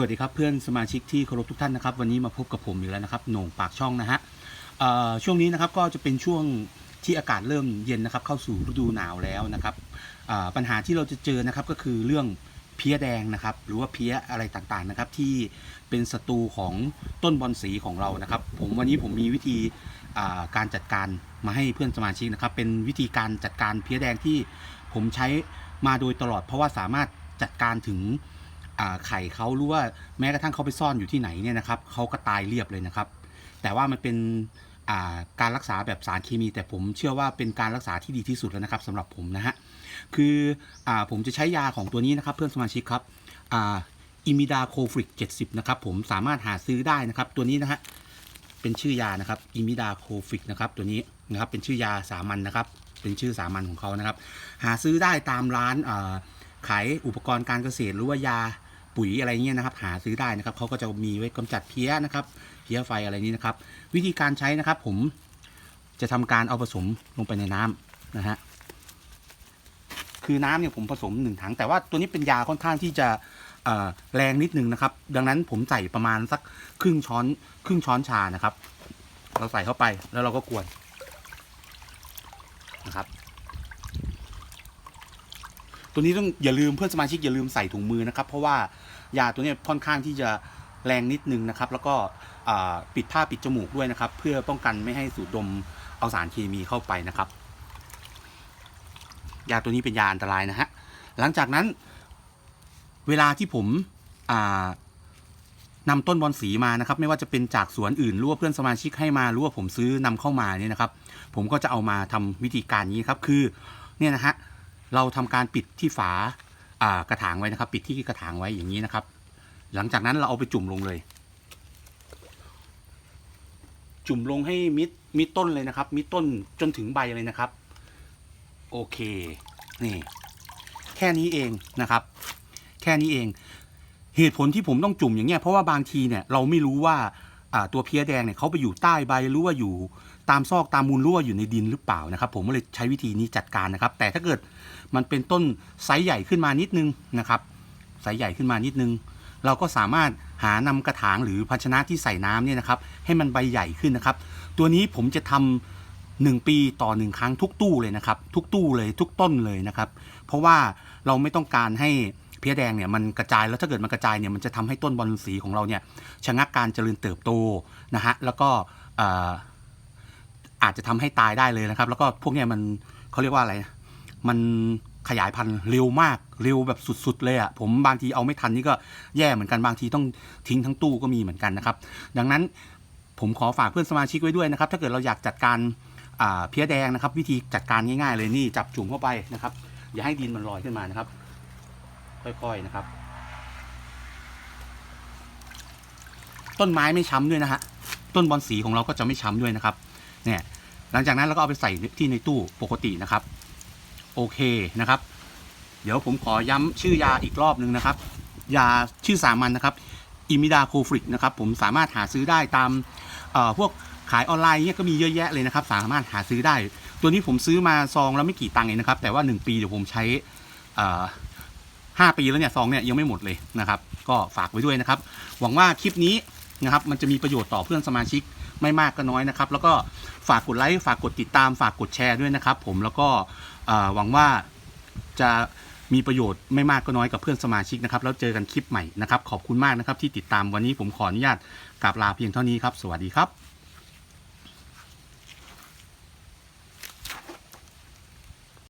วัสดีครับเพื่อนสมาชิกที่เคารพทุกท่านนะครับ วันนี้มาพบกับผมอีกแล้วนะครับโหน่งปากช่องนะฮะช่วงนี้นะครับก็จะเป็นช่วงที่อากาศเริ่มเย็นนะครับ เข้าสู่ฤดูหนาวแล้วนะครับปัญหาที่เราจะเจอนะครับก็คือเรื่องเพี้ยแดงนะครับ หรือว่าเพี้ยอะไรต่างๆนะครับ ที่เป็นศัตรูของต้นบอนสีของเรานะครับ ผมวันนี้ผมมีวิธีการจัดการมาให้เพื่อนสมาชิกนะครับ เป็นวิธีการจัดการเพี้ยแดงที่ผมใช้มาโดยตลอด เพราะว่าสามารถจัดการถึง ไข่เขาหรือว่าแม้กระทั่งเขาไปซ่อนอยู่ที่ไหนเนี่ยนะครับเขาก็ตายเรียบเลยนะครับ แต่ว่ามันเป็นการรักษาแบบสารเคมี แต่ผมเชื่อว่าเป็นการรักษาที่ดีที่สุดแล้วนะครับสำหรับผมนะฮะคืออผมจะใช้ยาของตัวนี้นะครับ เพื่อนสมาชิกครับอิมิดาโคฟริก 70 นะครับ ผมสามารถหาซื้อได้นะครับ ตัวนี้นะฮะเป็นชื่อยานะครับอิมิดาโคฟริกนะครับตัวนี้นะครับเป็นชื่อยาสามัญนะครับ เป็นชื่อสามัญของเขานะครับ หาซื้อได้ตามร้านขายอุปกรณ์การเกษตรหรือว่ายา ปุ๋ยอะไรเงี้ยนะครับ หาซื้อได้นะครับเขาก็จะมีไว้กำจัดเพี้ยนะครับ เพี้ยไฟอะไรนี้นะครับ วิธีการใช้นะครับ ผมจะทำการเอาผสมลงไปในน้ำนะฮะคือน้ำเนี่ยผมผสมหนึ่งถัง แต่ว่าตัวนี้เป็นยาค่อนข้างที่จะแรงนิดนึงนะครับ ดังนั้นผมใส่ประมาณสักครึ่งช้อน ครึ่งช้อนชานะครับ เราใส่เข้าไปแล้วเราก็กวนนะครับ ตัวนี้ต้องอย่าลืมเพื่อนสมาชิกอย่าลืมใส่ถุงมือนะครับ เพราะว่ายาตัวนี้ค่อนข้างที่จะแรงนิดนึงนะครับ แล้วก็ปิดผ้าปิดจมูกด้วยนะครับ เพื่อป้องกันไม่ให้สูดดมเอาสารเคมีเข้าไปนะครับ ยาตัวนี้เป็นยาอันตรายนะฮะหลังจากนั้น เวลาที่ผมอ่านำต้นบอนสีมานะครับ ไม่ว่าจะเป็นจากสวนอื่นหรือว่าเพื่อนสมาชิกให้มาหรือว่าผมซื้อนำเข้ามาเนี่ยนะครับ ผมก็จะเอามาทำวิธีการนี้ครับคือเนี่ยนะฮะ เราทำการปิดที่ฝาอ่ากระถางไว้นะครับ ปิดที่กระถางไว้อย่างนี้นะครับ หลังจากนั้นเราเอาไปจุ่มลงเลย จุ่มลงให้มิดมิดต้นเลยนะครับ มิดต้นจนถึงใบเลยนะครับ โอเค นี่ แค่นี้เองนะครับ แค่นี้เอง เหตุผลที่ผมต้องจุ่มอย่างเงี้ยเพราะว่าบางทีเนี่ยเราไม่รู้ว่า ตัวเพี้ยแดงเนี่ยเขาไปอยู่ใต้ใบหรือว่าอยู่ตามซอกตามมูลรั่วอยู่ในดินหรือเปล่านะครับ ผมก็เลยใช้วิธีนี้จัดการนะครับ แต่ถ้าเกิดมันเป็นต้นไซส์ใหญ่ขึ้นมานิดนึงนะครับไซส์ใหญ่ขึ้นมานิดนึง เราก็สามารถหานำกระถางหรือภาชนะที่ใส่น้ำเนี่ยนะครับ ให้มันใบใหญ่ขึ้นนะครับ ตัวนี้ผมจะทำหนึ่งปีต่อหนึ่งครั้งทุกตู้เลยนะครับ ทุกตู้เลยทุกต้นเลยนะครับ เพราะว่าเราไม่ต้องการให้ เพี้ยแดงเนี่ยมันกระจายแล้วถ้าเกิดมันกระจายเนี่ยมันจะทำให้ต้นบอลสีของเราเนี่ยชะงักการเจริญเติบโตนะฮะแล้วก็เอ่อาจจะทำให้ตายได้เลยนะครับ แล้วก็พวกเนี้ยมันเขาเรียกว่าอะไร มันขยายพันธุ์เร็วมากเร็วแบบสุดๆเลยอะ่ะผมบางทีเอาไม่ทันนี่ก็แย่เหมือนกันบางทีต้องทิ้งทั้งตู้ก็มีเหมือนกันนะครับ ดังนั้นผมขอฝากเพื่อนสมาชิกไว้ด้วยนะครับ ถ้าเกิดเราอยากจัดการเพี้ยแดงนะครับ วิธีจัดการง่ายๆเลยนี่จับจุ่มเข้าไปนะครับ อย่าให้ดินมันลอยขึ้นมานะครับ ค่อยๆนะครับ ต้นไม้ไม่ช้ำด้วยนะฮะต้นบอนสีของเราก็จะไม่ช้ำด้วยนะครับ เนี่ย หลังจากนั้นเราก็เอาไปใส่ที่ในตู้ปกตินะครับ โอเคนะครับ เดี๋ยวผมขอย้ำชื่อยาอีกรอบหนึ่งนะครับ ยาชื่อสามัญนนะครับ อิมิดาโคฟริกนะครับ ผมสามารถหาซื้อได้ตามพวกขายออนไลน์เนี่ยก็มีเยอะแยะเลยนะครับ สามารถหาซื้อได้ ตัวนี้ผมซื้อมาซองแล้วไม่กี่ตังค์เองนะครับ แต่ว่า 1 ปีเดี๋ยวผมใช้ เอ่อห้าปีแล้วเนี่ยซองเนี่ยยังไม่หมดเลยนะครับ ก็ฝากไว้ด้วยนะครับ หวังว่าคลิปนี้นะครับมันจะมีประโยชน์ต่อเพื่อนสมาชิกไม่มากก็น้อยนะครับ แล้วก็ฝากกดไลค์ฝากกดติดตามฝากกดแชร์ด้วยนะครับ ผมแล้วก็หวังว่าจะมีประโยชน์ไม่มากก็น้อยกับเพื่อนสมาชิกนะครับ แล้วเจอกันคลิปใหม่นะครับ ขอบคุณมากนะครับที่ติดตามวันนี้ผมขออนุญาตกราบลาเพียงเท่านี้ครับ สวัสดีครับ